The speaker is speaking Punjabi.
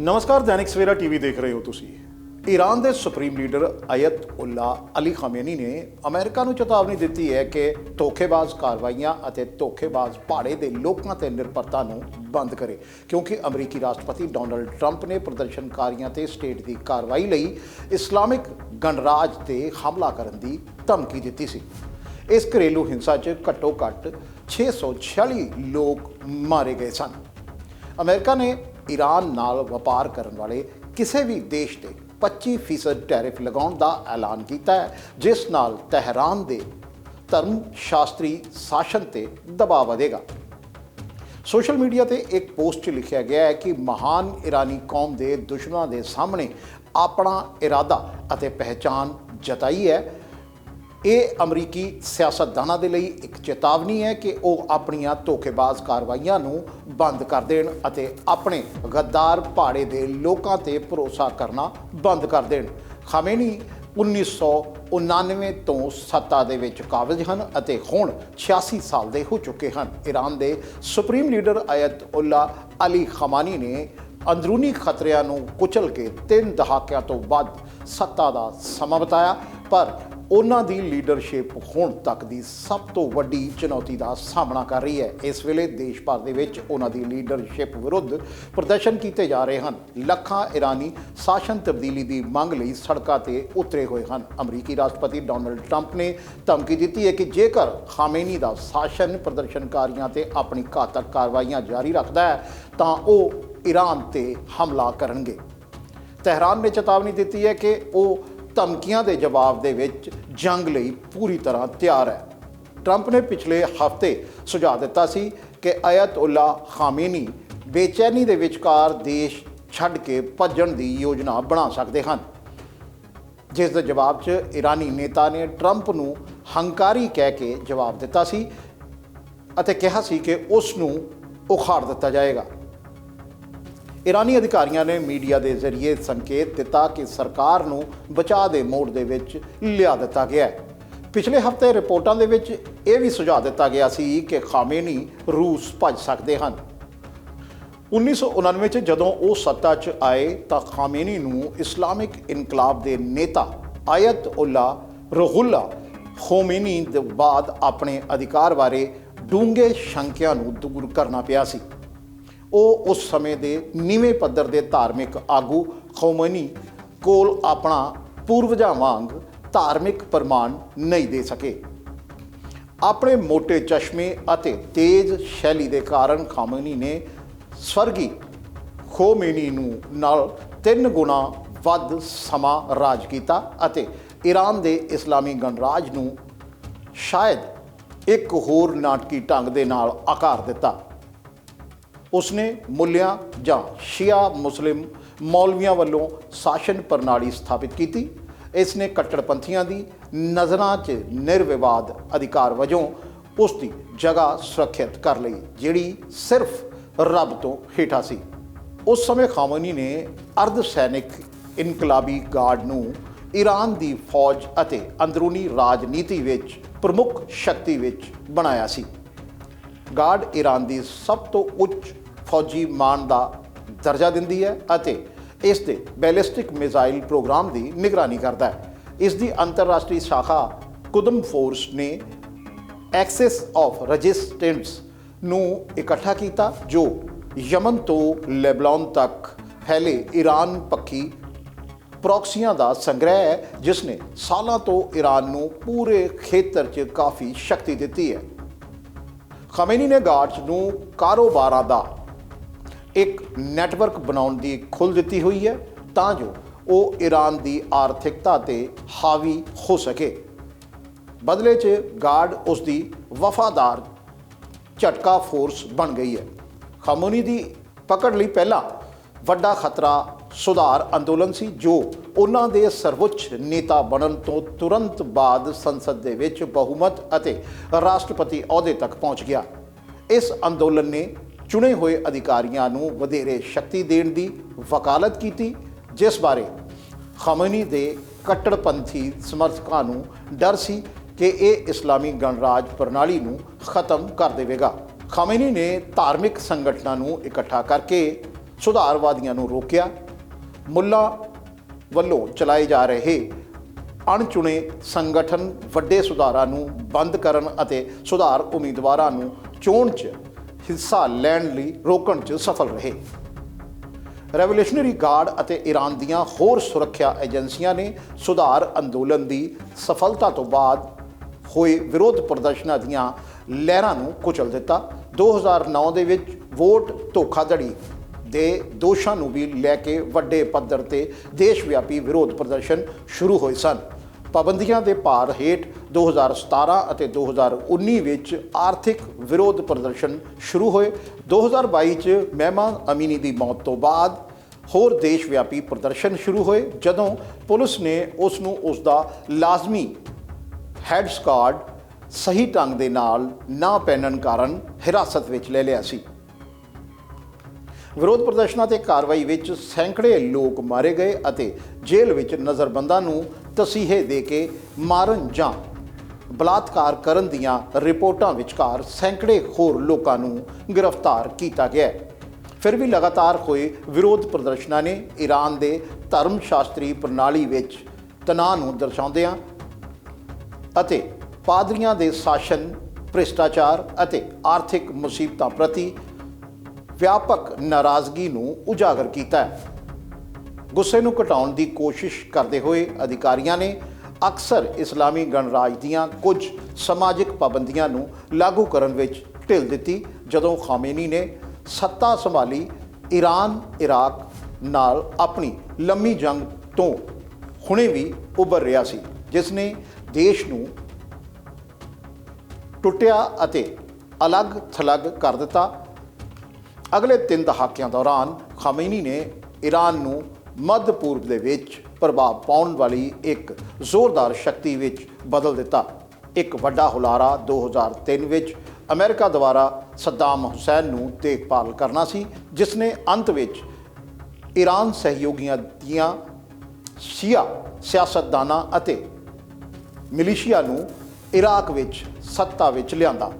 ਨਮਸਕਾਰ, ਦੈਨਿਕ ਸਵੇਰਾ ਟੀਵੀ ਦੇਖ ਰਹੇ ਹੋ ਤੁਸੀਂ। ਈਰਾਨ ਦੇ supreme leader Ayatollah Ali Khamenei ਨੇ ਅਮਰੀਕਾ ਨੂੰ ਚੇਤਾਵਨੀ ਦਿੱਤੀ ਹੈ ਕਿ ਧੋਖੇਬਾਜ਼ ਕਾਰਵਾਈਆਂ ਅਤੇ ਧੋਖੇਬਾਜ਼ ਭਾੜੇ ਦੇ ਲੋਕਾਂ ਤੇ ਨਿਰਭਰਤਾ ਨੂੰ ਬੰਦ ਕਰੇ, ਕਿਉਂਕਿ ਅਮਰੀਕੀ ਰਾਸ਼ਟਰਪਤੀ ਡੋਨਲਡ ਟਰੰਪ ਨੇ ਪ੍ਰਦਰਸ਼ਨਕਾਰੀਆਂ ਤੇ ਸਟੇਟ ਦੀ ਕਾਰਵਾਈ ਲਈ ਇਸਲਾਮਿਕ ਗਣਰਾਜ ਤੇ ਹਮਲਾ ਕਰਨ ਦੀ ਧਮਕੀ ਦਿੱਤੀ ਸੀ। ਇਸ ਘਰੇਲੂ ਹਿੰਸਾ 'ਚ ਘੱਟੋ-ਘੱਟ 646 ਲੋਕ ਮਾਰੇ ਗਏ ਸਨ। ਅਮਰੀਕਾ ਨੇ ਈਰਾਨ ਨਾਲ ਵਪਾਰ ਕਰਨ ਵਾਲੇ ਕਿਸੇ ਵੀ ਦੇਸ਼ ਤੇ 25% ਟੈਰਿਫ ਲਗਾਉਣ ਦਾ ਐਲਾਨ ਕੀਤਾ ਹੈ, ਜਿਸ ਨਾਲ ਤਹਿਰਾਨ ਦੇ ਧਰਮ ਸ਼ਾਸਤਰੀ ਸ਼ਾਸਨ ਤੇ ਦਬਾਅ ਵਧੇਗਾ। ਸੋਸ਼ਲ ਮੀਡੀਆ ਤੇ ਇੱਕ ਪੋਸਟ 'ਚ ਲਿਖਿਆ ਗਿਆ ਹੈ ਕਿ ਮਹਾਨ ਇਰਾਨੀ ਕੌਮ ਦੇ ਦੁਸ਼ਮਣਾਂ ਦੇ ਸਾਹਮਣੇ ਆਪਣਾ ਇਰਾਦਾ ਅਤੇ ਪਹਿਚਾਨ ਜਤਾਈ ਹੈ। ਇਹ ਅਮਰੀਕੀ ਸਿਆਸਤਦਾਨਾਂ ਦੇ ਲਈ ਇੱਕ ਚੇਤਾਵਨੀ ਹੈ ਕਿ ਉਹ ਆਪਣੀਆਂ ਧੋਖੇਬਾਜ਼ ਕਾਰਵਾਈਆਂ ਨੂੰ ਬੰਦ ਕਰ ਦੇਣ ਅਤੇ ਆਪਣੇ ਗੱਦਾਰ ਭਾੜੇ ਦੇ ਲੋਕਾਂ ਤੇ ਭਰੋਸਾ ਕਰਨਾ ਬੰਦ ਕਰ ਦੇਣ। ਖਾਮੇਨੀ 1999 ਤੋਂ ਸੱਤਾ ਦੇ ਵਿੱਚ ਕਾਬਜ਼ ਹਨ ਅਤੇ ਹੁਣ 86 ਸਾਲ ਦੇ ਹੋ ਚੁੱਕੇ ਹਨ। ਈਰਾਨ ਦੇ supreme leader Ayatollah Ali Khamenei ਨੇ ਅੰਦਰੂਨੀ ਖਤਰਿਆਂ ਨੂੰ ਕੁਚਲ ਕੇ ਤਿੰਨ ਦਹਾਕਿਆਂ ਤੋਂ ਵੱਧ ਸੱਤਾ ਦਾ ਸਮਾਂ ਬਤਾਇਆ, ਪਰ ਉਹਨਾਂ ਦੀ ਲੀਡਰਸ਼ਿਪ ਹੁਣ ਤੱਕ ਦੀ ਸਭ ਤੋਂ ਵੱਡੀ ਚੁਣੌਤੀ ਦਾ ਸਾਹਮਣਾ ਕਰ ਰਹੀ ਹੈ। ਇਸ ਵੇਲੇ ਦੇਸ਼ ਭਰ ਦੇ ਵਿੱਚ ਉਹਨਾਂ ਦੀ ਲੀਡਰਸ਼ਿਪ ਵਿਰੁੱਧ ਪ੍ਰਦਰਸ਼ਨ ਕੀਤੇ ਜਾ ਰਹੇ ਹਨ। ਲੱਖਾਂ ਇਰਾਨੀ ਸ਼ਾਸਨ ਤਬਦੀਲੀ ਦੀ ਮੰਗ ਲਈ ਸੜਕਾਂ ਤੇ ਉਤਰੇ ਹੋਏ ਹਨ। ਅਮਰੀਕੀ ਰਾਸ਼ਟਰਪਤੀ ਡੋਨਲਡ ਟਰੰਪ ਨੇ ਧਮਕੀ ਦਿੱਤੀ ਹੈ ਕਿ ਜੇਕਰ ਖਾਮੇਨੀ ਦਾ ਸ਼ਾਸਨ ਪ੍ਰਦਰਸ਼ਨਕਾਰੀਆਂ ਤੇ ਆਪਣੀ ਘਾਤਕ ਕਾਰਵਾਈਆਂ ਜਾਰੀ ਰੱਖਦਾ ਹੈ, ਤਾਂ ਉਹ ਈਰਾਨ ਤੇ ਹਮਲਾ ਕਰਨਗੇ। ਤਹਿਰਾਨ ਨੇ ਚੇਤਾਵਨੀ ਦਿੱਤੀ ਹੈ ਕਿ ਉਹ ਧਮਕੀਆਂ ਦੇ ਜਵਾਬ ਦੇ ਵਿੱਚ ਜੰਗ ਲਈ ਪੂਰੀ ਤਰ੍ਹਾਂ ਤਿਆਰ ਹੈ। ਟਰੰਪ ਨੇ ਪਿਛਲੇ ਹਫ਼ਤੇ ਸੁਝਾਅ ਦਿੱਤਾ ਸੀ ਕਿ ਅਯਤੁੱਲਾ ਖਾਮੇਨੀ ਬੇਚੈਨੀ ਦੇ ਵਿਚਕਾਰ ਦੇਸ਼ ਛੱਡ ਕੇ ਭੱਜਣ ਦੀ ਯੋਜਨਾ ਬਣਾ ਸਕਦੇ ਹਨ। ਜਿਸ ਦੇ ਜਵਾਬ 'ਚ ਈਰਾਨੀ ਨੇਤਾ ਨੇ ਟਰੰਪ ਨੂੰ ਹੰਕਾਰੀ ਕਹਿ ਕੇ ਜਵਾਬ ਦਿੱਤਾ ਸੀ ਅਤੇ ਕਿਹਾ ਸੀ ਕਿ ਉਸ ਨੂੰ ਉਖਾੜ ਦਿੱਤਾ ਜਾਏਗਾ। ਇਰਾਨੀ ਅਧਿਕਾਰੀਆਂ ਨੇ ਮੀਡੀਆ ਦੇ ਜ਼ਰੀਏ ਸੰਕੇਤ ਦਿੱਤਾ ਕਿ ਸਰਕਾਰ ਨੂੰ ਬਚਾਅ ਦੇ ਮੋੜ ਦੇ ਵਿੱਚ ਲਿਆ ਦਿੱਤਾ ਗਿਆ ਹੈ। ਪਿਛਲੇ ਹਫ਼ਤੇ ਰਿਪੋਰਟਾਂ ਦੇ ਵਿੱਚ ਇਹ ਵੀ ਸੁਝਾਅ ਦਿੱਤਾ ਗਿਆ ਸੀ ਕਿ ਖਾਮੇਨੀ ਰੂਸ ਭੱਜ ਸਕਦੇ ਹਨ। 1999 ਚ ਜਦੋਂ ਉਹ ਸੱਤਾ 'ਚ ਆਏ ਤਾਂ ਖਾਮੇਨੀ ਨੂੰ ਇਸਲਾਮਿਕ ਇਨਕਲਾਬ ਦੇ ਨੇਤਾ ਆਇਤ ਉੱਲਾ ਰਹੁੱਲਾ ਖੋਮੇਨੀ ਦੇ ਬਾਅਦ ਆਪਣੇ ਅਧਿਕਾਰ ਬਾਰੇ ਡੂੰਘੇ ਸ਼ੰਕਿਆਂ ਨੂੰ ਦੂਰ ਕਰਨਾ ਪਿਆ ਸੀ। ਉਹ ਉਸ ਸਮੇਂ ਦੇ ਨੀਵੇਂ ਪੱਧਰ ਦੇ ਧਾਰਮਿਕ ਆਗੂ ਖੌਮਨੀ ਕੋਲ ਆਪਣਾ ਪੂਰਵਜਾਂ ਵਾਂਗ ਧਾਰਮਿਕ ਪ੍ਰਮਾਣ ਨਹੀਂ ਦੇ ਸਕੇ। ਆਪਣੇ ਮੋٹے ਚਸ਼ਮੇ ਅਤੇ ਤੇਜ਼ ਸ਼ੈਲੀ ਦੇ ਕਾਰਨ ਖਾਮਨੀ ਨੇ ਸਵਰਗੀ ਖੋਮੇਨੀ ਨੂੰ ਨਾਲ ਤਿੰਨ ਗੁਣਾ ਵੱਧ ਸਮਾਂ ਰਾਜ ਕੀਤਾ ਅਤੇ ਈਰਾਨ ਦੇ ਇਸਲਾਮੀ ਗਣਰਾਜ ਨੂੰ ਸ਼ਾਇਦ ਇੱਕ ਹੋਰ ਨਾਟਕੀ ਢੰਗ ਦੇ ਨਾਲ ਆਕਾਰ ਦਿੱਤਾ। ਉਸਨੇ ਮੁੱਲਿਆਂ ਜਾਂ ਸ਼ੀਆ ਮੁਸਲਿਮ ਮੌਲਵੀਆਂ ਵੱਲੋਂ ਸ਼ਾਸਨ ਪ੍ਰਣਾਲੀ ਸਥਾਪਿਤ ਕੀਤੀ। ਇਸ ਨੇ ਕੱਟੜਪੰਥੀਆਂ ਦੀ ਨਜ਼ਰਾਂ 'ਚ ਨਿਰਵਿਵਾਦ ਅਧਿਕਾਰ ਵਜੋਂ ਉਸ ਦੀ ਜਗ੍ਹਾ ਸੁਰੱਖਿਅਤ ਕਰ ਲਈ, ਜਿਹੜੀ ਸਿਰਫ ਰੱਬ ਤੋਂ ਹੇਠਾਂ ਸੀ। ਉਸ ਸਮੇਂ ਖਾਮਨੀ ਨੇ ਅਰਧ ਸੈਨਿਕ ਇਨਕਲਾਬੀ ਗਾਰਡ ਨੂੰ ਈਰਾਨ ਦੀ ਫੌਜ ਅਤੇ ਅੰਦਰੂਨੀ ਰਾਜਨੀਤੀ ਵਿੱਚ ਪ੍ਰਮੁੱਖ ਸ਼ਕਤੀ ਵਿੱਚ ਬਣਾਇਆ ਸੀ। ਗਾਰਡ ਈਰਾਨ ਦੀ ਸਭ ਤੋਂ ਉੱਚ ਫੌਜੀ ਮਾਨ ਦਾ ਦਰਜਾ ਦਿੰਦੀ ਹੈ ਅਤੇ ਇਸ ਦੇ ਬੈਲਿਸਟਿਕ ਮਿਜ਼ਾਈਲ ਪ੍ਰੋਗਰਾਮ ਦੀ ਨਿਗਰਾਨੀ ਕਰਦਾ ਹੈ। ਇਸ ਦੀ ਅੰਤਰਰਾਸ਼ਟਰੀ ਸ਼ਾਖਾ ਕੁਦਮ ਫੋਰਸ ਨੇ ਐਕਸੈਸ ਆਫ ਰੈਜ਼ਿਸਟੈਂਸ ਨੂੰ ਇਕੱਠਾ ਕੀਤਾ, ਜੋ ਯਮਨ ਤੋਂ ਲੈਬਨਾਨ ਤੱਕ ਫੈਲੇ ਈਰਾਨ ਪੱਖੀ ਪ੍ਰੌਕਸੀਆਂ ਦਾ ਸੰਗ੍ਰਹਿ ਹੈ, ਜਿਸ ਨੇ ਸਾਲਾਂ ਤੋਂ ਈਰਾਨ ਨੂੰ ਪੂਰੇ ਖੇਤਰ 'ਚ ਕਾਫੀ ਸ਼ਕਤੀ ਦਿੱਤੀ ਹੈ। ਖਮੇਨੀ ਨੇ ਗਾਰਡਸ ਨੂੰ ਕਾਰੋਬਾਰਾਂ ਦਾ ਇੱਕ ਨੈਟਵਰਕ ਬਣਾਉਣ ਦੀ ਖੁੱਲ੍ਹ ਦਿੱਤੀ ਹੋਈ ਹੈ ਤਾਂ ਜੋ ਉਹ ਈਰਾਨ ਦੀ ਆਰਥਿਕਤਾ ਤੇ ਹਾਵੀ ਹੋ ਸਕੇ। ਬਦਲੇ 'ਚ ਗਾਰਡ ਉਸ ਦੀ ਵਫਾਦਾਰ ਝਟਕਾ ਫੋਰਸ ਬਣ ਗਈ ਹੈ। ਖਾਮੋਨੀ ਦੀ ਪਕੜ ਲਈ ਪਹਿਲਾ ਵੱਡਾ ਖਤਰਾ ਸੁਧਾਰ ਅੰਦੋਲਨ ਸੀ, ਜੋ ਉਹਨਾਂ ਦੇ ਸਰਵਉੱਚ ਨੇਤਾ ਬਣਨ ਤੋਂ ਤੁਰੰਤ ਬਾਅਦ ਸੰਸਦ ਦੇ ਵਿੱਚ ਬਹੁਮਤ ਅਤੇ ਰਾਸ਼ਟਰਪਤੀ ਅਹੁਦੇ ਤੱਕ ਪਹੁੰਚ ਗਿਆ। ਇਸ ਅੰਦੋਲਨ ਨੇ ਚੁਣੇ ਹੋਏ ਅਧਿਕਾਰੀਆਂ ਨੂੰ ਵਧੇਰੇ ਸ਼ਕਤੀ ਦੇਣ ਦੀ ਵਕਾਲਤ ਕੀਤੀ, ਜਿਸ ਬਾਰੇ ਖਮਨੀ ਦੇ ਕੱਟੜਪੰਥੀ ਸਮਰਥਕਾਂ ਨੂੰ ਡਰ ਸੀ ਕਿ ਇਹ ਇਸਲਾਮੀ ਗਣਰਾਜ ਪ੍ਰਣਾਲੀ ਨੂੰ ਖਤਮ ਕਰ ਦੇਵੇਗਾ। ਖਮੇਨੀ ਨੇ ਧਾਰਮਿਕ ਸੰਗਠਨਾਂ ਨੂੰ ਇਕੱਠਾ ਕਰਕੇ ਸੁਧਾਰਵਾਦੀਆਂ ਨੂੰ ਰੋਕਿਆ। ਮੁੱਲਾ ਵੱਲੋਂ ਚਲਾਏ ਜਾ ਰਹੇ ਅਣਚੁਣੇ ਸੰਗਠਨ ਵੱਡੇ ਸੁਧਾਰਾਂ ਨੂੰ ਬੰਦ ਕਰਨ ਅਤੇ ਸੁਧਾਰ ਉਮੀਦਵਾਰਾਂ ਨੂੰ ਚੋਣ 'ਚ ਹਿੱਸਾ ਲੈਣ ਲਈ ਰੋਕਣ 'ਚ ਸਫਲ ਰਹੇ। ਰੈਵੋਲੂਸ਼ਨਰੀ ਗਾਰਡ ਅਤੇ ਈਰਾਨ ਦੀਆਂ ਹੋਰ ਸੁਰੱਖਿਆ ਏਜੰਸੀਆਂ ਨੇ ਸੁਧਾਰ ਅੰਦੋਲਨ ਦੀ ਸਫਲਤਾ ਤੋਂ ਬਾਅਦ ਹੋਏ ਵਿਰੋਧ ਪ੍ਰਦਰਸ਼ਨਾਂ ਦੀਆਂ ਲਹਿਰਾਂ ਨੂੰ ਕੁਚਲ ਦਿੱਤਾ। 2009 ਦੇ ਵਿੱਚ ਵੋਟ ਧੋਖਾਧੜੀ ਦੇ ਦੋਸ਼ਾਂ ਨੂੰ ਵੀ ਲੈ ਕੇ ਵੱਡੇ ਪੱਧਰ ਤੇ ਦੇਸ਼ ਵਿਆਪੀ ਵਿਰੋਧ ਪ੍ਰਦਰਸ਼ਨ ਸ਼ੁਰੂ ਹੋਏ ਸਨ। ਪਾਬੰਦੀਆਂ ਦੇ ਭਾਰ ਹੇਠ 2017 ਅਤੇ 2019 ਵਿੱਚ ਆਰਥਿਕ ਵਿਰੋਧ ਪ੍ਰਦਰਸ਼ਨ ਸ਼ੁਰੂ ਹੋਏ। 2022 ਚ ਮਹਿਮਾਨ ਅਮੀਨੀ ਦੀ ਮੌਤ ਤੋਂ ਬਾਅਦ ਹੋਰ ਦੇਸ਼ ਵਿਆਪੀ ਪ੍ਰਦਰਸ਼ਨ ਸ਼ੁਰੂ ਹੋਏ, ਜਦੋਂ ਪੁਲਿਸ ਨੇ ਉਸ ਨੂੰ ਉਸ ਦਾ ਲਾਜ਼ਮੀ ਹੈਡ ਸਕਾਰਡ ਸਹੀ ਢੰਗ ਦੇ ਨਾਲ ਨਾ ਪਹਿਨਣ ਕਾਰਨ ਹਿਰਾਸਤ ਵਿੱਚ ਲੈ ਲਿਆ ਸੀ। ਵਿਰੋਧ ਪ੍ਰਦਰਸ਼ਨਾਂ ਤੇ ਕਾਰਵਾਈ ਵਿੱਚ ਸੈਂਕੜੇ ਲੋਕ ਮਾਰੇ ਗਏ ਅਤੇ ਜੇਲ੍ਹ ਵਿੱਚ ਨਜ਼ਰਬੰਦਾਂ ਨੂੰ ਤਸੀਹੇ ਦੇ ਕੇ ਮਾਰਨ ਜਾਂ ਬਲਾਤਕਾਰ ਕਰਨ ਦੀਆਂ ਰਿਪੋਰਟਾਂ ਵਿਚਕਾਰ ਸੈਂਕੜੇ ਹੋਰ ਲੋਕਾਂ ਨੂੰ ਗ੍ਰਿਫਤਾਰ ਕੀਤਾ ਗਿਆ ਹੈ। ਫਿਰ ਵੀ ਲਗਾਤਾਰ ਹੋਏ ਵਿਰੋਧ ਪ੍ਰਦਰਸ਼ਨਾਂ ਨੇ ਈਰਾਨ ਦੇ ਧਰਮ ਸ਼ਾਸਤਰੀ ਪ੍ਰਣਾਲੀ ਵਿੱਚ ਤਣਾਅ ਨੂੰ ਦਰਸਾਉਂਦਿਆਂ ਅਤੇ ਪਾਦਰੀਆਂ ਦੇ ਸ਼ਾਸਨ, ਭ੍ਰਿਸ਼ਟਾਚਾਰ ਅਤੇ ਆਰਥਿਕ ਮੁਸੀਬਤਾਂ ਪ੍ਰਤੀ ਵਿਆਪਕ ਨਾਰਾਜ਼ਗੀ ਨੂੰ ਉਜਾਗਰ ਕੀਤਾ ਹੈ ਗੁੱਸੇ ਨੂੰ ਘਟਾਉਣ ਦੀ ਕੋਸ਼ਿਸ਼ ਕਰਦੇ ਹੋਏ ਅਧਿਕਾਰੀਆਂ ਨੇ ਅਕਸਰ ਇਸਲਾਮੀ ਗਣਰਾਜ ਦੀਆਂ ਕੁਝ ਸਮਾਜਿਕ ਪਾਬੰਦੀਆਂ ਨੂੰ ਲਾਗੂ ਕਰਨ ਵਿੱਚ ਢਿੱਲ ਦਿੱਤੀ, ਜਦੋਂ ਖਾਮੇਨੀ ਨੇ ਸੱਤਾ ਸੰਭਾਲੀ ਈਰਾਨ ਇਰਾਕ ਨਾਲ ਆਪਣੀ ਲੰਮੀ ਜੰਗ ਤੋਂ ਹੁਣੇ ਵੀ ਉੱਭਰ ਰਿਹਾ ਸੀ, ਜਿਸ ਨੇ ਦੇਸ਼ ਨੂੰ ਟੁੱਟਿਆ ਅਤੇ ਅਲੱਗ ਥਲੱਗ ਕਰ ਦਿੱਤਾ। ਅਗਲੇ ਤਿੰਨ ਦਹਾਕਿਆਂ ਦੌਰਾਨ ਖਾਮੇਨੀ ਨੇ ਈਰਾਨ ਨੂੰ ਮੱਧ ਪੂਰਬ ਦੇ ਵਿੱਚ ਪ੍ਰਭਾਵ ਪਾਉਣ ਵਾਲੀ ਇੱਕ ਜ਼ੋਰਦਾਰ ਸ਼ਕਤੀ ਵਿੱਚ ਬਦਲ ਦਿੱਤਾ। ਇੱਕ ਵੱਡਾ ਹੁਲਾਰਾ 2003 ਵਿੱਚ ਅਮਰੀਕਾ ਦੁਆਰਾ ਸੱਦਾਮ ਹੁਸੈਨ ਨੂੰ ਦੇਖਭਾਲ ਕਰਨਾ ਸੀ ਜਿਸ ਨੇ ਅੰਤ ਵਿੱਚ ਈਰਾਨ ਸਹਿਯੋਗੀਆਂ ਦੀਆਂ ਸ਼ੀਆ ਸਿਆਸਤਦਾਨਾਂ ਅਤੇ ਮਿਲੀਸ਼ੀਆ ਨੂੰ ਇਰਾਕ ਵਿੱਚ ਸੱਤਾ ਵਿੱਚ ਲਿਆਂਦਾ।